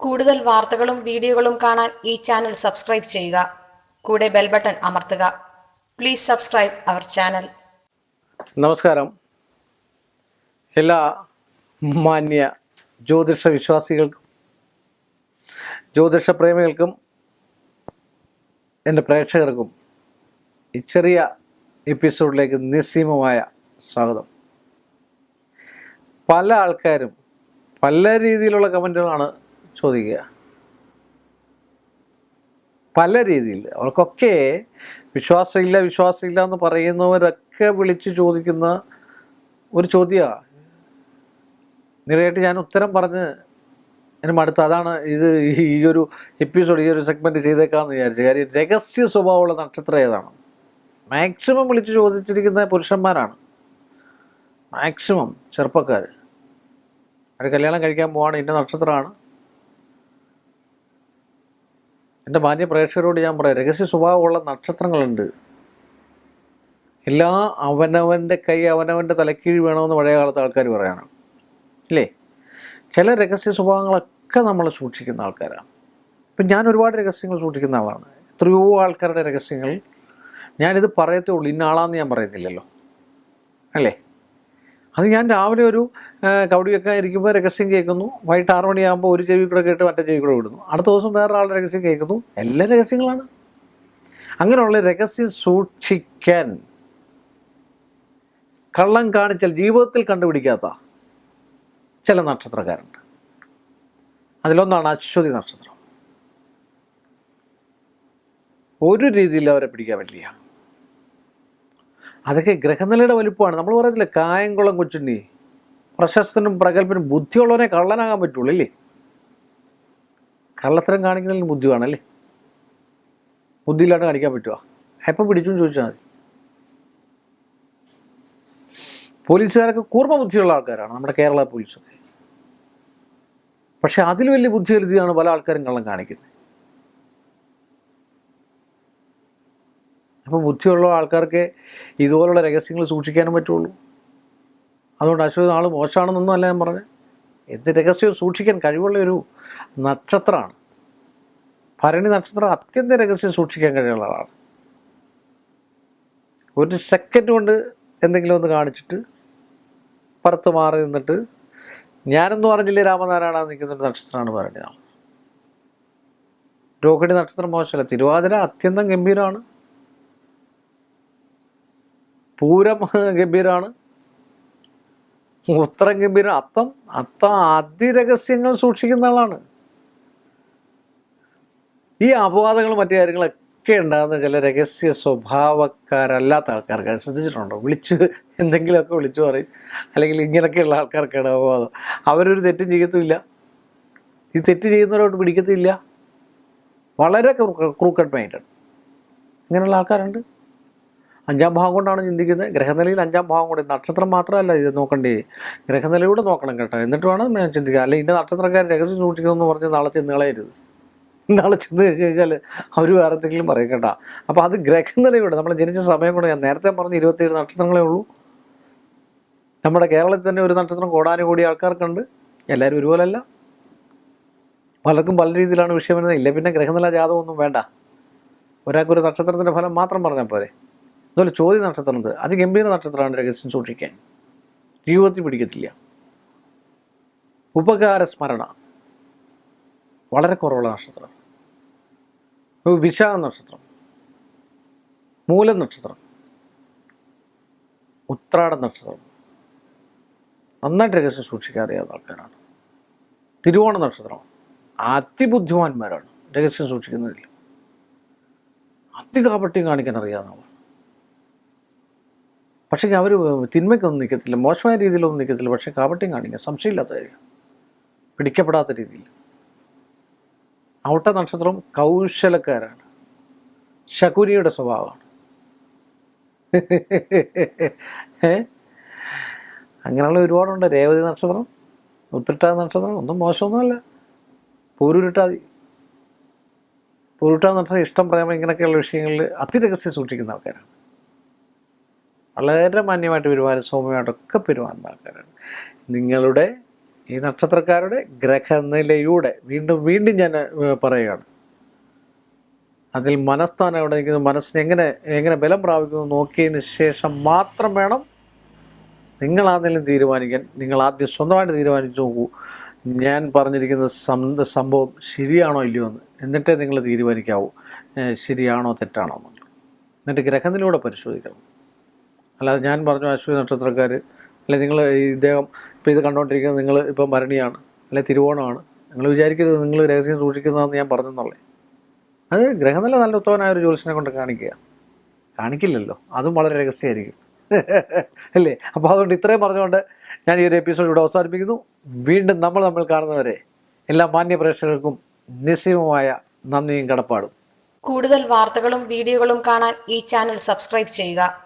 കൂടുതൽ വാർത്തകളും വീഡിയോകളും കാണാൻ ഈ ചാനൽ സബ്സ്ക്രൈബ് ചെയ്യുക. കൂടെ ബെൽ ബട്ടൺ അമർത്തുക. Please subscribe our channel. നമസ്കാരം. എല്ലാ മാന്യ ജ്യോതിഷ വിശ്വാസികൾക്കും ജ്യോതിഷ പ്രേമികൾക്കും എന്റെ പ്രേക്ഷകർക്കും ഈ ചെറിയ എപ്പിസോഡിലേക്ക് നിസ്സീമമായ സ്വാഗതം. പല ആൾക്കാരും പല രീതിയിലുള്ള കമന്റുകളാണ് ചോദിക്കുക. പല രീതിയിൽ. അവർക്കൊക്കെ വിശ്വാസമില്ല വിശ്വാസമില്ല എന്ന് പറയുന്നവരൊക്കെ വിളിച്ച് ചോദിക്കുന്ന ഒരു ചോദ്യമാണ് നിറയായിട്ട് ഞാൻ ഉത്തരം പറഞ്ഞ് എന്നെ മടുത്ത്. അതാണ് ഇത് ഈ- ഒരു എപ്പിസോഡ് ഈ ഒരു സെഗ്മെന്റ് ചെയ്തേക്കാമെന്ന് വിചാരിച്ചു. കാര്യം രഹസ്യ സ്വഭാവമുള്ള നക്ഷത്രം ഏതാണ്? മാക്സിമം വിളിച്ച് ചോദിച്ചിരിക്കുന്ന പുരുഷന്മാരാണ്. മാക്സിമം ചെറുപ്പക്കാർ അവർ കല്യാണം കഴിക്കാൻ പോവാണ് ഇന്ന നക്ഷത്രമാണ്. എന്റെ മാന്യ പ്രേക്ഷകരോട് ഞാൻ പറയാം രഹസ്യ സ്വഭാവമുള്ള നക്ഷത്രങ്ങളുണ്ട്. എല്ലാ അവനവന്റെ കൈ അവനവന്റെ തലക്കീഴ് വേണമെന്ന് പഴയ കാലത്ത് ആൾക്കാർ പറയാണ്. ഇല്ലേ? ചില രഹസ്യ സ്വഭാവങ്ങളൊക്കെ നമ്മൾ സൂക്ഷിക്കുന്ന ആൾക്കാരാണ്. ഇപ്പം ഞാൻ ഒരുപാട് രഹസ്യങ്ങൾ സൂക്ഷിക്കുന്ന ആളാണ്. എത്രയോ ആൾക്കാരുടെ രഹസ്യങ്ങൾ ഞാനിത് പറയത്തേ ഉള്ളൂ. ഇന്ന ആളാന്ന് ഞാൻ പറയുന്നില്ലല്ലോ. അല്ലേ? അത് ഞാൻ രാവിലെ ഒരു കൗടിയൊക്കെ ഇരിക്കുമ്പോൾ രഹസ്യം കേൾക്കുന്നു. വൈകിട്ട് ആറ് മണിയാകുമ്പോൾ ഒരു ചെവി കൂടെ കേട്ട് മറ്റേ ചെവി കൂടെ വിടുന്നു. അടുത്ത ദിവസം വേറൊരാളുടെ രഹസ്യം കേൾക്കുന്നു. എല്ലാ രഹസ്യങ്ങളാണ്. അങ്ങനെയുള്ള രഹസ്യം സൂക്ഷിക്കാൻ കള്ളം കാണിച്ചാൽ ജീവിതത്തിൽ കണ്ടുപിടിക്കാത്ത ചില നക്ഷത്രക്കാരുണ്ട്. അതിലൊന്നാണ് അശ്വതി നക്ഷത്രം. ഒരു രീതിയിൽ അവരെ പിടിക്കാൻ പറ്റില്ല. അതൊക്കെ ഗ്രഹനിലയുടെ വലുപ്പമാണ്. നമ്മൾ പറയത്തില്ല കായംകുളം കൊച്ചുണ്ണി. പ്രശസ്തനും പ്രഗത്ഭനും ബുദ്ധിയുള്ളവനെ കള്ളനാകാൻ പറ്റുള്ളൂ അല്ലേ കള്ളത്തരം കാണിക്കുന്നതിൽ ബുദ്ധി വേണമല്ലേ ബുദ്ധിയില്ലാണ്ട് കാണിക്കാൻ പറ്റുമോ എപ്പം പിടിച്ചു ചോദിച്ചാൽ മതി. പോലീസുകാരൊക്കെ കൂർമ്മ ബുദ്ധിയുള്ള ആൾക്കാരാണ് നമ്മുടെ കേരള പോലീസൊക്കെ. പക്ഷെ അതിൽ വലിയ ബുദ്ധി എഴുതിയാണ് പല ആൾക്കാരും കള്ളം കാണിക്കുന്നത്. അപ്പോൾ ബുദ്ധിയുള്ള ആൾക്കാർക്ക് ഇതുപോലുള്ള രഹസ്യങ്ങൾ സൂക്ഷിക്കാനും പറ്റുള്ളൂ. അതുകൊണ്ട് അശ്വതി ആൾ മോശമാണെന്നൊന്നും അല്ല ഞാൻ പറഞ്ഞത്. എന്ത് രഹസ്യവും സൂക്ഷിക്കാൻ കഴിവുള്ള ഒരു നക്ഷത്രമാണ്. ഭരണി നക്ഷത്രം അത്യന്തം രഹസ്യം സൂക്ഷിക്കാൻ കഴിയുന്നതാണ് ഒരു സെക്കൻഡ് കൊണ്ട് എന്തെങ്കിലും ഒന്ന് കാണിച്ചിട്ട് പുറത്ത് മാറി നിന്നിട്ട് ഞാനെന്ന് പറഞ്ഞില്ലേ രാമനാരായണ നിൽക്കുന്ന ഒരു നക്ഷത്രമാണ് ഭരണി നാൾ രോഹിണി നക്ഷത്രം മോശമല്ല. തിരുവാതിര അത്യന്തം ഗംഭീരമാണ്. പൂരം ഗംഭീരമാണ് ഉത്തരം ഗംഭീരം. അത്തം അത്തം അതിരഹസ്യങ്ങൾ സൂക്ഷിക്കുന്ന ആളാണ്. ഈ അപവാദങ്ങൾ മറ്റു കാര്യങ്ങളൊക്കെ ഉണ്ടാകുന്ന ചില രഹസ്യ സ്വഭാവക്കാരല്ലാത്ത ആൾക്കാർക്ക് ശ്രദ്ധിച്ചിട്ടുണ്ടോ? വിളിച്ച് എന്തെങ്കിലുമൊക്കെ വിളിച്ചു പറയും. അല്ലെങ്കിൽ ഇങ്ങനെയൊക്കെയുള്ള ആൾക്കാർക്കാണ് അപവാദം. അവരൊരു തെറ്റും ചെയ്യത്തുമില്ല. ഈ തെറ്റ് ചെയ്യുന്നവരോട് പിടിക്കത്തില്ല. വളരെ ക്രൂക്കഡ് മൈൻഡാണ്. ഇങ്ങനെയുള്ള ആൾക്കാരുണ്ട്. അഞ്ചാം ഭാവം കൊണ്ടാണ് ചിന്തിക്കുന്നത്. ഗ്രഹനിലയിൽ അഞ്ചാം ഭാവം കൂടെ. നക്ഷത്രം മാത്രമല്ല ഇത് നോക്കണ്ടേ. ഗ്രഹനിലയൂടെ നോക്കണം കേട്ടോ. എന്നിട്ട് വേണം ഞാൻ ചിന്തിക്കുക അല്ലെ ഇന്ന നക്ഷത്രക്കാർ രഹസ്യം സൂക്ഷിക്കുമെന്ന് പറഞ്ഞ് നാളെ ചെന്ന് കളയരുത്. നാളെ ചെന്ന് കഴിഞ്ഞ് കഴിഞ്ഞാൽ അവർ വേറെ എന്തെങ്കിലും പറയും കേട്ടോ. അപ്പോൾ അത് ഗ്രഹനിലയൂടെ നമ്മൾ ജനിച്ച സമയം കൊണ്ട് ഞാൻ നേരത്തെ പറഞ്ഞ ഇരുപത്തിയേഴ് നക്ഷത്രങ്ങളേ ഉള്ളൂ. നമ്മുടെ കേരളത്തിൽ തന്നെ ഒരു നക്ഷത്രം കോടാനുകൂടി ആൾക്കാർക്കുണ്ട്. എല്ലാവരും ഒരുപോലല്ല. പലർക്കും പല രീതിയിലാണ് വിഷയം വരുന്നത് ഇല്ല. പിന്നെ ഗ്രഹനില ജാതകമൊന്നും വേണ്ട. ഒരാൾക്കൊരു നക്ഷത്രത്തിന്റെ ഫലം മാത്രം പറഞ്ഞാൽ പോരെ. അതുപോലെ ചോദ്യ നക്ഷത്രം അത് ഗംഭീര നക്ഷത്രമാണ് രഹസ്യം സൂക്ഷിക്കാൻ. ജീവിതത്തിൽ പിടിക്കത്തില്ല. ഉപകാര സ്മരണ. വളരെ കുറവുള്ള നക്ഷത്രം. വിശാഖ നക്ഷത്രം. മൂല നക്ഷത്രം. ഉത്രാട നക്ഷത്രം. നന്നായിട്ട് രഹസ്യം സൂക്ഷിക്കാൻ ആൾക്കാരാണ്. തിരുവോണ നക്ഷത്രം. അതിബുദ്ധിമാന്മാരാണ്. രഹസ്യം സൂക്ഷിക്കുന്നതിൽ. അതികാപട്യം കാണിക്കാൻ അറിയാവുന്ന ആളാണ്. പക്ഷേ അവർ തിന്മയ്ക്കൊന്നും നിൽക്കത്തില്ല മോശമായ രീതിയിലൊന്നും നിൽക്കത്തില്ല. പക്ഷേ കാപട്യം കാണിക്കുക സംശയമില്ലാത്ത കാര്യം പിടിക്കപ്പെടാത്ത രീതിയിൽ. ഔട്ട നക്ഷത്രം കൗശലക്കാരാണ്. ശകുനിയുടെ സ്വഭാവമാണ്? അങ്ങനെയുള്ള ഒരുപാടുണ്ട്. രേവതി നക്ഷത്രം ഉത്തിട്ട നക്ഷത്രം ഒന്നും മോശമൊന്നുമല്ല. പൂരുരുട്ടാതി. പൂരുട്ടാ നക്ഷത്രം ഇഷ്ടം പ്രേമം ഇങ്ങനെയൊക്കെയുള്ള വിഷയങ്ങളിൽ അതിരഹസ്യം സൂക്ഷിക്കുന്ന ആൾക്കാരാണ്. വളരെ മാന്യമായിട്ട് പെരുമാറും സൗമ്യമായിട്ടൊക്കെ പെരുമാറുന്ന ആൾക്കാരാണ് നിങ്ങളുടെ ഈ നക്ഷത്രക്കാരുടെ ഗ്രഹനിലയുടെ വീണ്ടും വീണ്ടും ഞാൻ പറയുകയാണ്. അതിൽ മനസ്ഥാനം എവിടെ നിൽക്കുന്നു മനസ്സിന് എങ്ങനെ എങ്ങനെ ബലം പ്രാപിക്കുന്നു നോക്കിയതിന് ശേഷം മാത്രം വേണം നിങ്ങൾ ആദ്യം തീരുമാനിക്കാൻ. നിങ്ങൾ ആദ്യം സ്വന്തമായിട്ട് തീരുമാനിച്ചു നോക്കൂ. ഞാൻ പറഞ്ഞിരിക്കുന്ന സംഭവം ശരിയാണോ ഇല്ലയോ എന്ന്. എന്നിട്ടേ നിങ്ങൾ തീരുമാനിക്കാവൂ. ശരിയാണോ തെറ്റാണോ എന്നുള്ളത് എന്നിട്ട് ഗ്രഹത്തിലൂടെ പരിശോധിക്കണം. അല്ലാതെ ഞാൻ പറഞ്ഞു അശ്വതി നക്ഷത്രക്കാർ. അല്ലെ നിങ്ങൾ ഇദ്ദേഹം ഇപ്പോൾ ഇത് കണ്ടുകൊണ്ടിരിക്കുന്നത് നിങ്ങൾ ഇപ്പം ഭരണിയാണ്. അല്ലെ തിരുവോണമാണ്. നിങ്ങൾ വിചാരിക്കരുത് നിങ്ങൾ രഹസ്യം സൂക്ഷിക്കുന്നതെന്ന് ഞാൻ പറഞ്ഞെന്നുള്ളേ. അത് ഗ്രഹനില നല്ല ഉത്തമനായ ഒരു ജ്യോത്സ്യനെ കൊണ്ട് കാണിക്കുക. കാണിക്കില്ലല്ലോ. അതും വളരെ രഹസ്യമായിരിക്കും. അല്ലേ? അപ്പോൾ അതുകൊണ്ട് ഇത്രയും പറഞ്ഞുകൊണ്ട് ഞാൻ ഈ ഒരു എപ്പിസോഡ് ഇവിടെ അവസാനിപ്പിക്കുന്നു. വീണ്ടും നമ്മൾ നമ്മൾ കാണുന്നവരെ എല്ലാ മാന്യ പ്രേക്ഷകർക്കും നിസ്സീമമായ നന്ദിയും കടപ്പാടും. കൂടുതൽ വാർത്തകളും വീഡിയോകളും കാണാൻ ഈ ചാനൽ സബ്സ്ക്രൈബ് ചെയ്യുക.